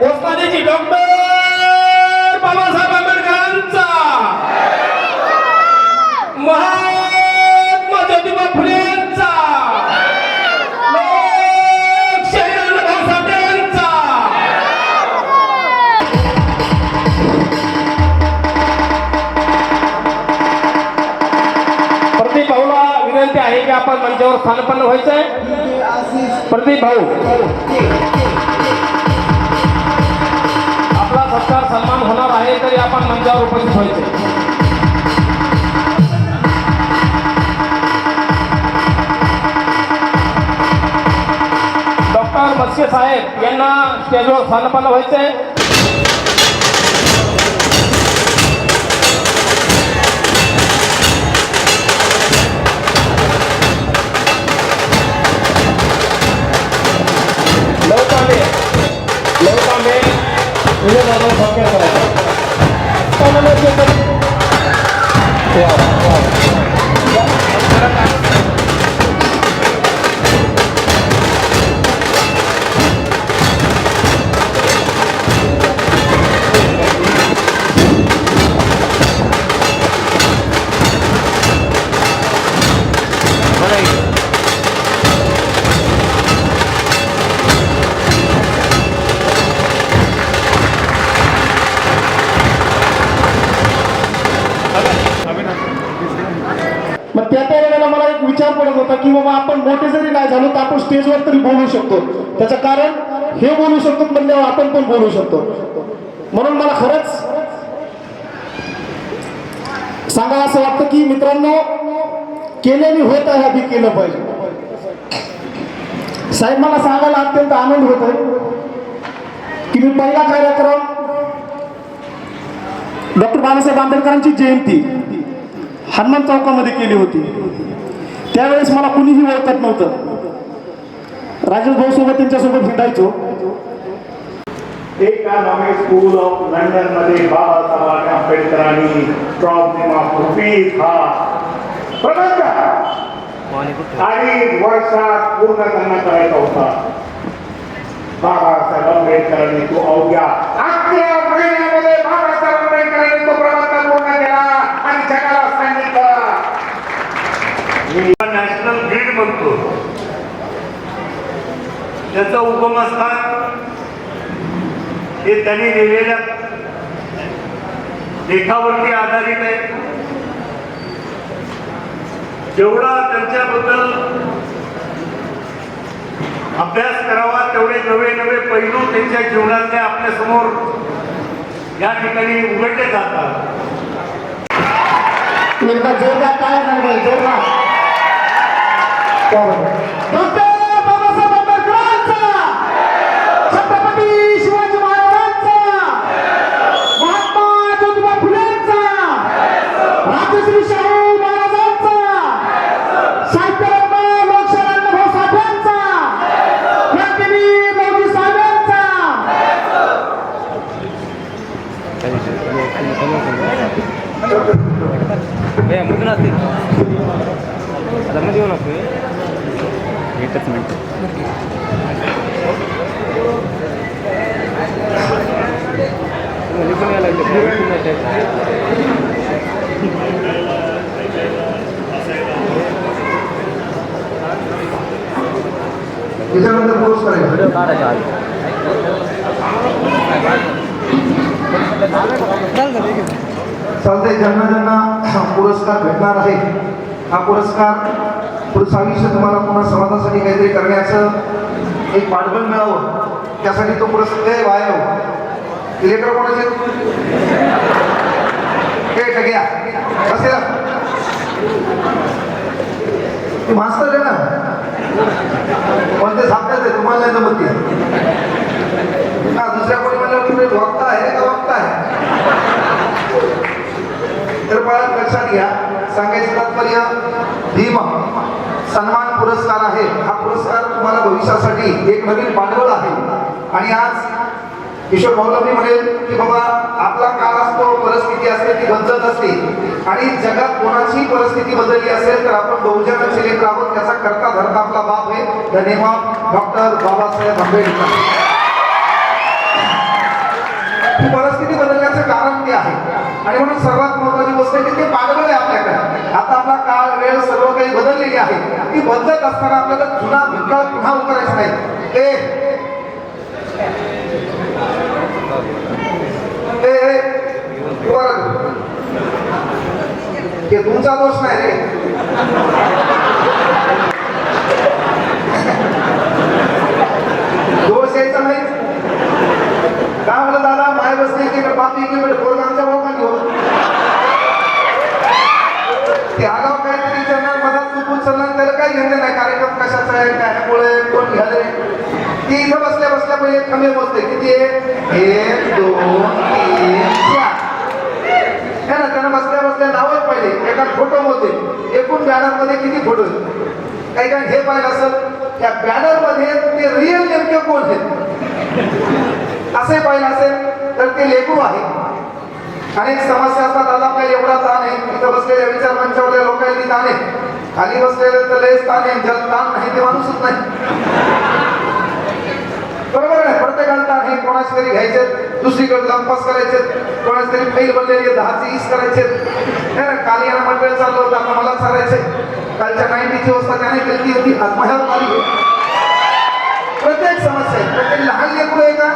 आवाजामध्ये डॉक्टर बाबासाहेब आंबेडकरांचा. महात्मा ज्योतिबा फुलेंचा लोकशाही भाऊला विनंती आहे की आपण मंचावर स्थानपन्न व्हायचंय. प्रदीप भाऊ. होणार आहे तरी आपण मंचावर उपस्थित व्हायचे डॉक्टर मत्स्य साहेब यांना स्टेजवर स्थानपन्न व्हायचंय की बाबा आपण मोठे जरी नाही झालो तर आपण स्टेजवर तरी बोलू शकतो. त्याचं कारण हे बोलू शकतो म्हणल्यावर आपण पण बोलू शकतो. म्हणून मला खरंच सांगा असं वाटतं की मित्रांनो केल्याने होत आहे आधी केलं पाहिजे. साहेब मला सांगायला अत्यंत आनंद होत आहे की मी पहिला कार्यक्रम डॉक्टर बाबासाहेब आंबेडकरांची जयंती हनुमान चौकामध्ये केली होती. त्यावेळेस मला कुणीही ओळखत नव्हतं. राजेश भाऊ सोबत त्यांच्यासोबत हिंडायचो इकॉनॉमिक स्कूल ऑफ लंडनमध्ये बाबासाहेब आंबेडकरांनी प्रॉब्लेम ऑफ रुपीज हा प्रबंध. अडीच वर्षात पूर्ण त्यांना करायचा होता. बाबासाहेब आंबेडकरांनी तो अवघ्या अकरा महिन्यामध्ये बाबा आंबेडकरांनी तो प्रबंध पूर्ण केला आणि जगाला सांगितलं मी नॅशनल ग्रीड म्हणतो. उगम असतात हे त्यांनी लिहिलेल्या लेखावरती आधारित आहे. जेवढा त्यांच्याबद्दल अभ्यास करावा तेवढे नवे नवे पैलू त्यांच्या जीवनातले आपल्यासमोर या ठिकाणी उघडले जातात. Calma. त्याच्यानंतर पोस्ट करायचं चालतंय ज्यांना ज्यांना पुरस्कार भेटणार आहे हा पुरस्कार पुढचं आयुष्य तुम्हाला पुन्हा समाजासाठी काहीतरी करण्याचं एक पाठबळ मिळावं त्यासाठी तो पुरस्कार वायव लेकर कोणाचे? हे टग्या कसे मास्तर आहे ना? पण ते झापतात आहे? तुम्हाला नाही जमत ते. हा दुसऱ्या कोणी म्हणलं तुम्ही वक्ता आहे का वक्ता आहे? तर बाळा लक्षात घ्या. सांगायचं तात्पर्य भीम सन्मान पुरस्कार आहे. हा पुरस्कार तुम्हाला भविष्यासाठी एक नवीन पाठबळ आहे. आणि आज किशोर भाऊला म्हणेल की बाबा आपला काळ असतो परिस्थिती असते ती बदलत असते. आणि जगात कोणाची परिस्थिती बदलली असेल तर आपण बहुजनाचे लेकर आहोत त्याचा करता धरता आपला बाप आहे. धन्यवाद डॉक्टर बाबासाहेब आंबेडकर. ही परिस्थिती बदलण्याचं कारण ते आहे. आणि म्हणून सर्वात महत्वाची गोष्ट आहे की ते पाठबळ आहे आपल्याकडे. आता आपला काळ वेळ सर्व काही बदललेली आहे. ती बदलत असताना आपल्याला जुना भूतकाळ पुन्हा उकरायचा नाही. ते ए, ए, उभा राहा तू. ते तुमचा दोष नाही रे. दोष यायचा नाही. काय म्हणलं दादा? माय बसले की बाप की पोरग आमच्या भाऊ घेऊ ते आगाव काहीतरी चलणार मधात तू उचलणार त्याला काही घेणं नाही कार्यक्रम कशाचा आहे काय कोण घ्याले ती इथं बसल्या बसल्या पहिले कमी बसते किती एक दोन तीन चार. है ना त्यांना बसल्या बसल्या नावच पाहिजे एका फोटो मध्ये. एकूण बॅनरमध्ये किती फोटो काही काही हे पाहिलं असत त्या बॅनरमध्ये ते रिअल नेमके कोण आहेत? असे पाहिलं असेल तर ते लेखू आहे अनेक समस्या असतात आज आपल्याला एवढा ताण आहे. इथं बसलेल्या विचार मंचावरल्या लोकांनी ताण आहे. खाली बसलेले तर लयच ताण आहे जल ताण नाही ते माणूसच नाही. बरोबर आहे प्रत्येकाला ताण हे कोणाच तरी घ्यायचे दुसरीकडे लंपास करायचे कोणाच तरी फैल बनलेली दहाचे ईस करायचे काल याला मंडळ चाललं होतं आता मला चालायचे कालच्या नाईन्टीची व्यवस्था त्याने केली होती आज माझ्यावर आली प्रत्येक समस्या आहे. प्रत्येक लहान लेकरू आहे का?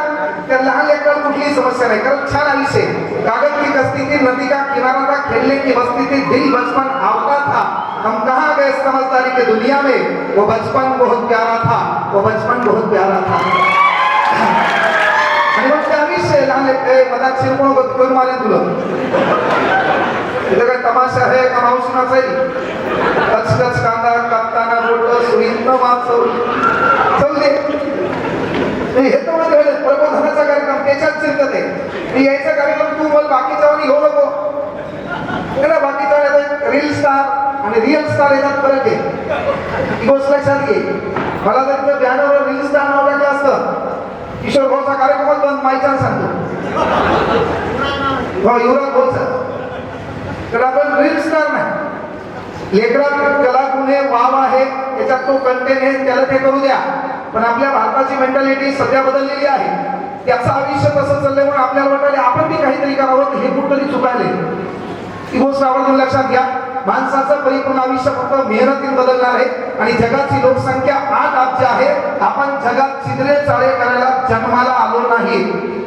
त्या लहान लेकराला कुठलीही समस्या नाही. कारण छान आयुष्य कागद की कस्ती थी नदी का किनारा था खेलने की बस्ती थी दिल बचपन आवता था. हम कहाँ गए समझदारी के दुनिया में? वो बचपन बहुत प्यारा था. वो बचपन बहुत प्यारा था. आणि मग ते आयुष्य आहे ए, मधात शिरकोण करून मारेन तुला. तिथं काय तमाशा आहे का मावशीनाचा कचकच कांदा कापताना बोट सुईनं वाचवली चल दे. हे तर म्हणजे प्रबोधनाचा कार्यक्रम त्याच्यात चिंतत आहे मी यायचा कार्यक्रम तू बोल बाकीचा आणि घेऊ नको. ना बाकीचा रील स्टार आणि रिअल स्टार याच्यात फरक आहे गोष्ट लक्षात घे मला जर तिथं बॅनरवर रील स्टार नाव माहिती सांगतो. हो युवराज भाऊचा तर आपण रील स्टार नाही. लेकरात त्याला गुन्हे वाव आहे त्याच्यात तो कंटेन आहे त्याला ते करू द्या. पण आपल्या भारताची मेंटॅलिटी सध्या बदललेली आहे. त्याचं आयुष्य तसं चाललंय म्हणून आपल्याला वाटले आपण बी काहीतरी करावं हे कुठंतरी चुकायले ही गोष्ट आवडून लक्षात घ्या. माणसाचं परिपूर्ण आयुष्य फक्त मेहनतीत बदलणार आहे. आणि जगाची लोकसंख्या आठ अब्ज आहे आपण जगात चिद्रे चाळे करायला जन्माला आलो नाही.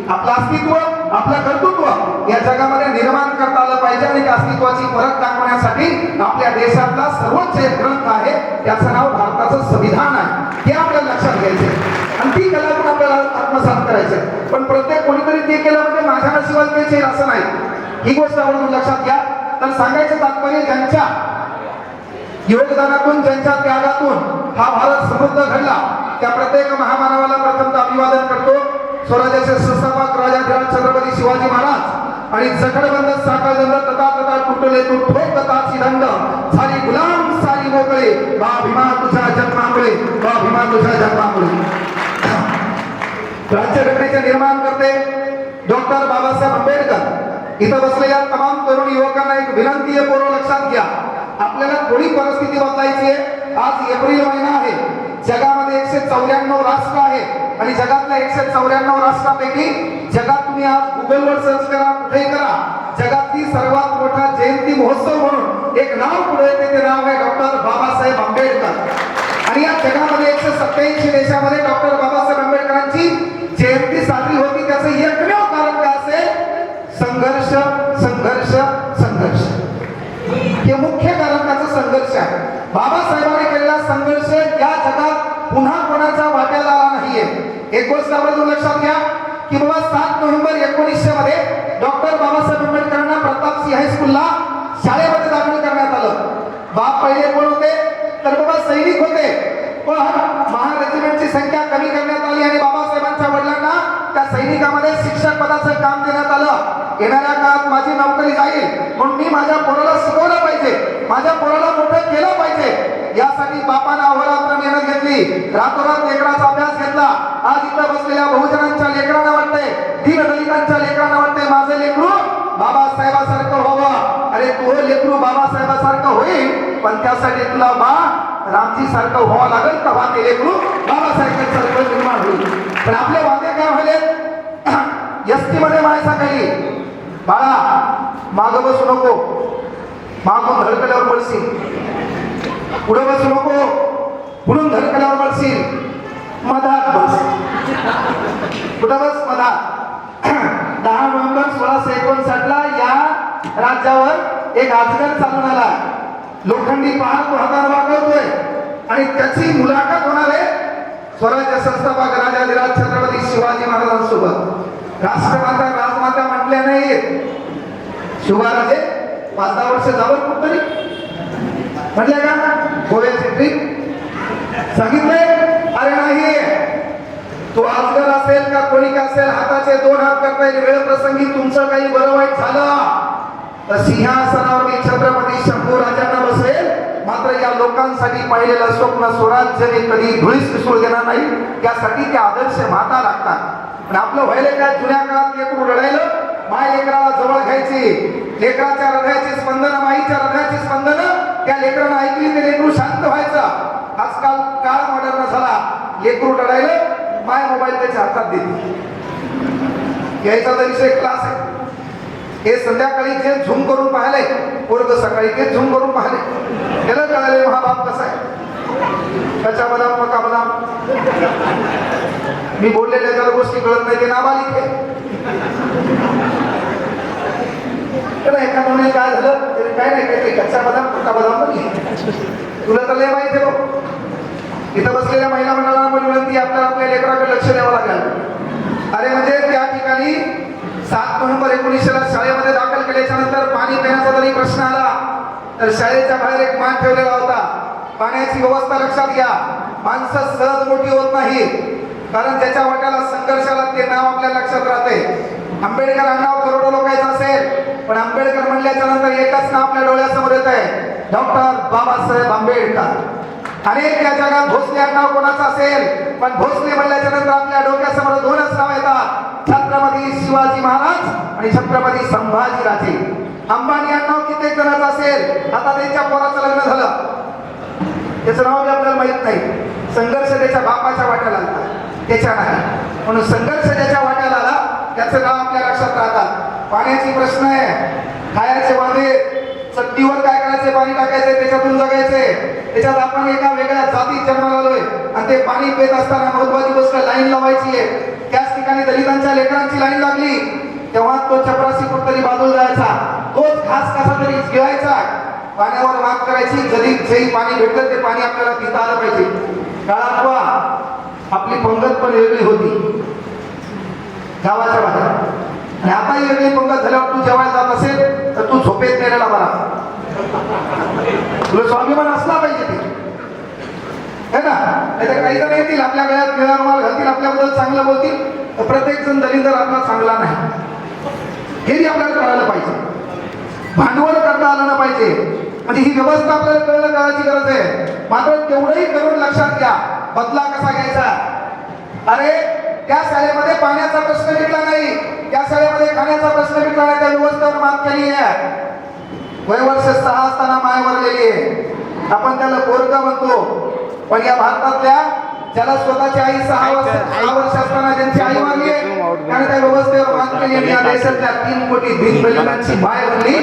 आपलं अस्तित्व आपलं कर्तृत्व या जगामध्ये निर्माण करता आलं पाहिजे आणि त्या अस्तित्वाची परत दाखवण्यासाठी आपल्या देशातला सर्वोच्च एक ग्रंथ आहे. त्याचं नाव भारताचं संविधान आहे. हे आपल्याला लक्षात घ्यायचे आणि ती कला पण आपल्याला आत्मसात करायचे पण प्रत्येक कोणीतरी ते केलं म्हणजे माझ्या नशिबात तेच येईल असं नाही. ही गोष्ट आवडून लक्षात घ्या. तर सांगायचं तात्पर्य ज्यांच्या योगदानातून ज्यांच्या त्यागातून हा भारत समृद्ध घडला त्या प्रत्येक महामानवाला प्रथमतः अभिवादन करतो. स्वराज्याचे संस्थापक राजा छत्रपती शिवाजी महाराज आणि जखडबंद साखळदंड तथा तथा तुटले तू ठोक तथाची दंड झाली गुलाम सारी मोकळे. बा भीमा तुझ्या जन्मामुळे बा भीमा तुझ्या जन्मामुळे. राज्यघटनेचे निर्माण करते डॉक्टर बाबासाहेब आंबेडकर. इथं बसलेल्या तमाम तरुण युवक विनंती आहे पूर्व लक्षात घ्या. आपल्याला थोडी परिस्थिती बदलायची आहे. आज एप्रिल महिना आहे. जगामध्ये एकशे चौऱ्याण्णव राष्ट्र आहे. आणि जगातल्या एकशे चौऱ्याण्णव राष्ट्रापैकी जगात तुम्ही आज गुगलवर सर्च करा कुठेही करा. जगातली सर्वात मोठा जयंती महोत्सव म्हणून एक नाव पुढे येते ते नाव आहे डॉक्टर बाबासाहेब आंबेडकर. आणि या जगामध्ये एकशे सत्याऐंशी देशामध्ये डॉक्टर बाबासाहेब आंबेडकरांची जयंती साजरी होती. त्या संघर्ष संघर्ष संघर्ष हे मुख्य कारण त्याचा संघर्ष आहे. बाबासाहेबांनी केलेला संघर्ष या जगात पुन्हा कोणाचा वाट्याला आला नाहीये. एक गोष्ट आपण लक्षात घ्या की बाबा सात नोव्हेंबर एकोणीसशे मध्ये डॉक्टर बाबासाहेब आंबेडकरांना प्रतापसिंह हायस्कूलला शाळेमध्ये दाखल करण्यात आलं. बाप पहिले कोण होते? तर बाबा सैनिक होते. पण महार रेजिमेंटची संख्या कमी करण्यात आली आणि बाबासाहेबांच्या वडिलांना त्या सैनिकामध्ये शिक्षक पदाचं काम देण्यात आलं. येणाऱ्या काळात माझी नोकरी जाईल म्हणून मी माझ्या पोराला शिकवलं. माझ्या पोराला मोठं केलं पाहिजे. यासाठी बापानं अहोरात्र मेहनत घेतली. रातोरात लेकराचा अभ्यास घेतला. आज इथं बसलेल्या बहुजनांच्या लेकरांना वाटतंय दीन दलितांच्या लेकरांना वाटते माझं लेकरू बाबासाहेबासारखं व्हावं. अरे तो हो लेकरू बाबासाहेबासारखं होईल पण त्यासाठी तुला बा रामजी सारखं व्हावं लागेल तेव्हा ते लेकरू बाबासाहेबांसारखं निर्माण होईल. पण आपले वादे काय व्हायले एसटी मध्ये मायसा काही बाळा माग बसू नको. मागून धडकल्यावर पडशील पुढे बसू नको पुढून धडकल्यावर पडशील मधात बस कुठं बस मधात दहा नोव्हेंबर सोळाशे एकोणसाठ ला या राज्यावर एक अजगर चालून आला लोखंडी पहाड तो हाताने वागवतोय आणि त्याची मुलाखत होणार आहे स्वराज्य संस्थापक राजाधिराज छत्रपती शिवाजी महाराजांसोबत राष्ट्रमाता राजमाता म्हटल्या नाहीत शिवराजे पाच दहा वर्ष जावं कुठतरी. म्हटल्या का गोव्याची ट्रीप सांगितलंय. अरे नाही. तो आजगर असेल का कोणी का असेल हाताचे दोन हात करता येईल वेळ प्रसंगी तुमचं काही बरं वाईट झालं? तर सिंहासनावर मी छत्रपती शंभू राजांना बसेल. मात्र या लोकांसाठी पाहिलेलं स्वप्न स्वराज्यने कधी धुळीस मिसळू देणार नाही. त्यासाठी ते आदर्श माता लागतात. पण आपलं व्हायला काय जुन्या काळात लेकरू रडायलं माय लेकराला जवळ घ्यायची. लेकराच्या हृदयाचे स्पंदन माईच्या हृदयाचे स्पंदन त्या लेकरानं ऐकली ते लेकरू शांत व्हायचा. आजकाल काळ मॉडर्न झाला. लेकरू रडायलं माय मोबाईल त्याच्या हातात देते. यायचा तर विषय क्लास आहे. हे संध्याकाळी जे झूम करून पाहिले पोरग सकाळी ते झूम करून पाहिले त्याला कळाले महाबाप कसा आहे. कच्चा बदाम मका बदाम मी बोललेल्या त्याला गोष्टी कळत नाही ते नाबालिक आहे. त्याला एका दोन्ही काय झालं तरी काय नाही काय ते कच्चा बदाम पक्का बदाम पण तुला तर लय माहिती आहे बघ इथं बसलेल्या महिला मंडळाला पण विनंती आपल्याला आपल्या लेकराकडे लक्ष द्यावं लागेल. अरे म्हणजे त्या ठिकाणी सात नोव्हेंबर एकोणीसशेला शाळेमध्ये दाखल केल्याच्यानंतर पाणी पिण्याचा जरी प्रश्न आला तर शाळेच्या बाहेर एक मान ठेवलेला होता. पाण्याची व्यवस्था लक्षात घ्या. माणसं सहज मोठी होत नाही. कारण ज्याच्या वाट्याला संघर्षाला ते नाव आपल्या लक्षात राहते. आंबेडकरांना करोडो लोकांचं असेल. पण आंबेडकर म्हणल्याच्या नंतर एकच नाव आपल्या डोळ्यासमोर येत आहे. डॉक्टर बाबासाहेब आंबेडकर. अनेक या जगात भोसले नाव कोणाचं असेल पण भोसले म्हणल्याच्या नंतर आपल्या डोक्यासमोर दोनच नाव येतात. छत्रपती शिवाजी महाराज आणि छत्रपती संभाजी राजे अंबानी यांना कित्येक जणांचं असेल? आता त्यांच्या पोराचं लग्न झालं. त्याचं नाव बी आपल्याला माहीत नाही. संघर्ष त्याच्या बापाच्या वाट्याला आला त्याच्या नाही. म्हणून संघर्ष त्याच्या वाट्याला आला त्याचं नाव आपल्या लक्षात राहतात पाण्याची प्रश्न आहे. खायचे वांदे चट्टीवर काय करायचे पाणी टाकायचे त्याच्यातून जगायचे. त्याच्यात आपण एका वेगळ्या जातीत जन्माला आलोय. आणि ते पाणी पेत असताना महत्वाची गोष्ट लाईन लावायची आहे. त्याच ठिकाणी दलितांच्या लेकरांची लाईन लागली. तेव्हा तो चपरासी कुठतरी बाजूला जायचा. तोच घास कसा तरी गिळायचा पाण्यावर मात करायची. जरी जे पाणी भेटलं ते पाणी आपल्याला पिता आलं पाहिजे. काळात आपली पंगत पण वेगळी होती. गावाच्या बाहेर. आणि आता वेगळी पंगत झाल्यावर तू जेवायला जात असेल तर तू झोपेत नेलेला बरा. तुला स्वाभिमान असला पाहिजे ते. है ना? नाही तर काही जण येतील आपल्या गळ्यात निळा माल घालतील आपल्याबद्दल चांगलं बोलतील तर प्रत्येक जण दलिंदर आपला चांगला नाही. हेही आपल्याला कळायला पाहिजे. भांडवल करता आलं ना पाहिजे. म्हणजे ही व्यवस्था आपल्याला कळलं कळायची गरज आहे. मात्र तेवढंही करून लक्षात घ्या बदला कसा घ्यायचा. अरे त्या शाळेमध्ये पाण्याचा प्रश्न घेतला नाही. त्या शाळेमध्ये खाण्याचा प्रश्न नाही त्या व्यवस्थेवर मात केली आहे. वय वर्ष सहा असताना माय वरलेली आहे. आपण त्याला पोरगा म्हणतो. पण या भारतातल्या ज्याला स्वतःची आई सहा वर्ष सहा वर्ष असताना ज्यांची आई मारली आहे त्याने त्या व्यवस्थेवर मात केली आणि या देशातल्या तीन कोटी भिन माय बनली.